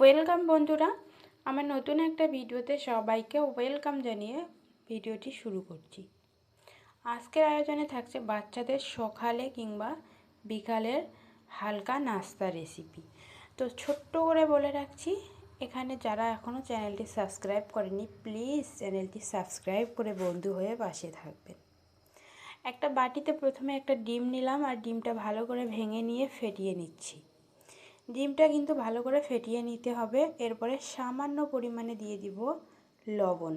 Welcome বন্ধুরা, আমার নতুন একটা ভিডিওতে সবাইকে ওয়েলকাম জানিয়ে ভিডিওটি শুরু করছি। আজকের আয়োজনে থাকছে বাচ্চাদের সকালে কিংবা বিকালের হালকা নাস্তা রেসিপি তো ছোট্ট করে বলে রাখছি, এখানে যারা এখনও চ্যানেলটি সাবস্ক্রাইব করেনি, প্লিজ চ্যানেলটি সাবস্ক্রাইব করে বন্ধু হয়ে পাশে থাকবেন। একটা বাটিতে প্রথমে একটা ডিম নিলাম আর ডিমটা ভালো করে ভেঙে নিয়ে ফেটিয়ে নিচ্ছি। ডিমটা কিন্তু ভালো করে ফেটিয়ে নিতে হবে। এরপরে সামান্য পরিমাণে দিয়ে দিব লবণ।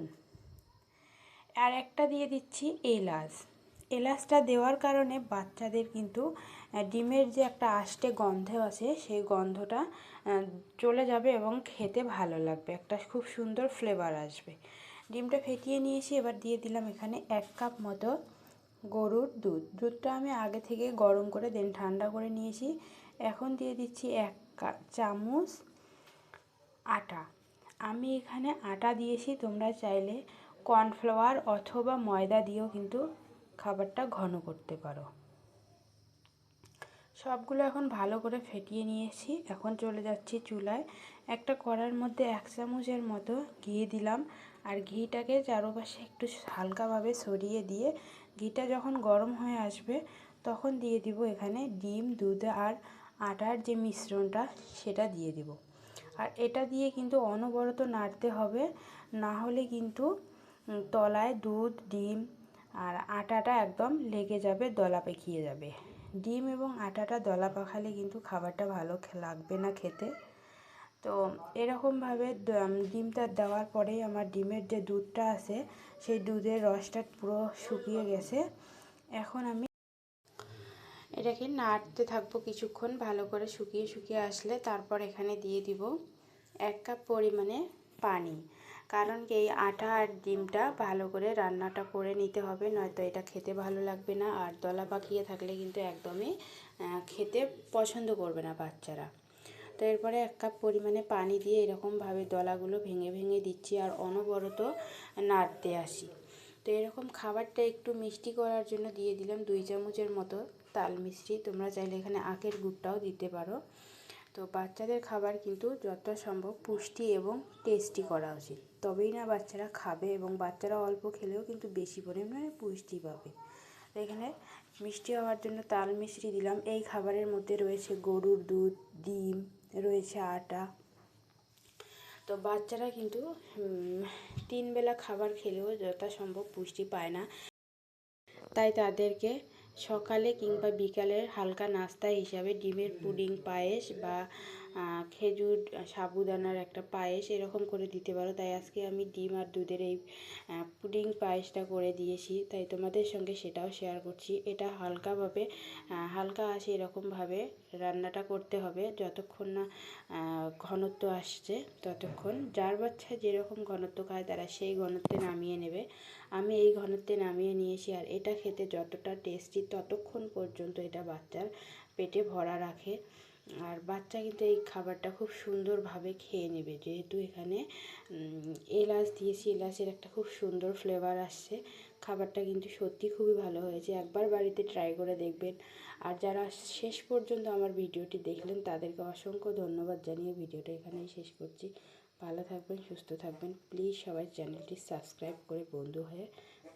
আর একটা দিয়ে দিচ্ছি এলাচ। এলাচটা দেওয়ার কারণে বাচ্চাদের কিন্তু ডিমের যে একটা আষ্টে গন্ধ আছে, সেই গন্ধটা চলে যাবে এবং খেতে ভালো লাগবে। একটা খুব সুন্দর ফ্লেভার আসবে। ডিমটা ফেটিয়ে নিয়েছি, এবার দিয়ে দিলাম এখানে এক কাপ মতো গরুর দুধ। দুধটা আমি আগে থেকে গরম করে দেন, ঠান্ডা করে নিয়েছি। এখন দিয়ে দিচ্ছি এক চামচ আটা। আমি এখানে আটা দিয়েছি, তোমরা চাইলে কর্নফ্লাওয়ার অথবা ময়দা দিয়েও কিন্তু খাবারটা ঘন করতে পারো। সবগুলো এখন ভালো করে ফেটিয়ে নিয়েছি। এখন চলে যাচ্ছি চুলায়। একটা কড়ার মধ্যে এক চামচের মতো ঘি দিলাম। আর ঘিটাকে চারোপাশে একটু হালকাভাবে সরিয়ে দিয়ে ঘিটা যখন গরম হয়ে আসবে, তখন দিয়ে দিব এখানে ডিম, দুধ আর আটার যে মিশ্রণটা, সেটা দিয়ে দিব। আর এটা দিয়ে কিন্তু অনবরত নাড়তে হবে, না হলে কিন্তু তলায় দুধ, ডিম আর আটাটা একদম লেগে যাবে, দলা পেকিয়ে যাবে। ডিম এবং আটাটা দলা পাখালে কিন্তু খাবারটা ভালো লাগবে না খেতে। তো এরকমভাবে ডিমটা দেওয়ার পরেই আমার ডিমের যে দুধটা আছে, সেই দুধের রসটা পুরো শুকিয়ে গেছে। এখন আমি এটাকে নাড়তে থাকব কিছুক্ষণ ভালো করে শুকিয়ে শুকিয়ে আসলে তারপর এখানে দিয়ে দিব এক কাপ পরিমাণে পানি। কারণ কি এই আটা আর ডিমটা ভালো করে রান্নাটা করে নিতে হবে, নয়তো এটা খেতে ভালো লাগবে না। আর দলা পাকিয়ে থাকলে কিন্তু একদমই খেতে পছন্দ করবে না বাচ্চারা। তো এরপরে এক কাপ পরিমাণে পানি দিয়ে এরকমভাবে দলাগুলো ভেঙে ভেঙে দিচ্ছি আর অনবরত নাড়তে আসি। তো এরকম খাবারটা একটু মিষ্টি করার জন্য দিয়ে দিলাম দুই চামচের মতো তাল মিষ্টি। তোমরা চাইলে এখানে আখের গুড়টাও দিতে পারো। তো বাচ্চাদের খাবার কিন্তু যত সম্ভব পুষ্টি এবং টেস্টি করা উচিত। তবেই না বাচ্চারা খাবে এবং বাচ্চারা অল্প খেলেও কিন্তু বেশি পরিমাণে পুষ্টি পাবে। এখানে মিষ্টি হওয়ার জন্য তাল মিষ্টি দিলাম। এই খাবারের মধ্যে রয়েছে গরুর দুধ, ডিম, রয়েছে আটা। তো বাচ্চারা কিন্তু তিন বেলা খাবার খেলেও যথাসম্ভব পুষ্টি পায় না। তাই তাদেরকে সকালে কিংবা বিকালের হালকা নাস্তা হিসাবে ডিমের পুডিং পায়েস বা খেজুর সাবুদানার একটা পায়েস এরকম করে দিতে পারো। তাই আজকে আমি ডিম আর দুধের এই পুডিং পায়েসটা করে দিয়েছি। তাই তোমাদের সঙ্গে সেটাও শেয়ার করছি। এটা হালকাভাবে হালকা আসে এরকমভাবে রান্নাটা করতে হবে। যতক্ষণ না ঘনত্ব আসছে ততক্ষণ। যার বাচ্চা যেরকম ঘনত্ব খায় তারা সেই ঘনত্বে নামিয়ে নেবে। আমি এই ঘনত্বে নামিয়ে নিয়েছি আর এটা খেতে যতটা টেস্টি ততক্ষণ পর্যন্ত এটা বাচ্চার পেটে ভরা রাখে। আর বাচ্চা কিন্তু এই খাবারটা খুব সুন্দরভাবে খেয়ে নেবে। যেহেতু এখানে এলাচ দিয়েছি, এলাচের একটা খুব সুন্দর ফ্লেভার আসছে। খাবারটা কিন্তু সত্যি খুবই ভালো হয়েছে। একবার বাড়িতে ট্রাই করে দেখবেন। আর যারা শেষ পর্যন্ত আমার ভিডিওটি দেখলেন, তাদেরকে অসংখ্য ধন্যবাদ জানিয়ে ভিডিওটা এখানেই শেষ করছি। ভালো থাকবেন, সুস্থ থাকবেন। প্লিজ সবাই চ্যানেলটি সাবস্ক্রাইব করে বন্ধু হয়ে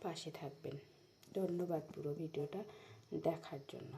পাশে থাকবেন। ধন্যবাদ পুরো ভিডিওটা দেখার জন্য।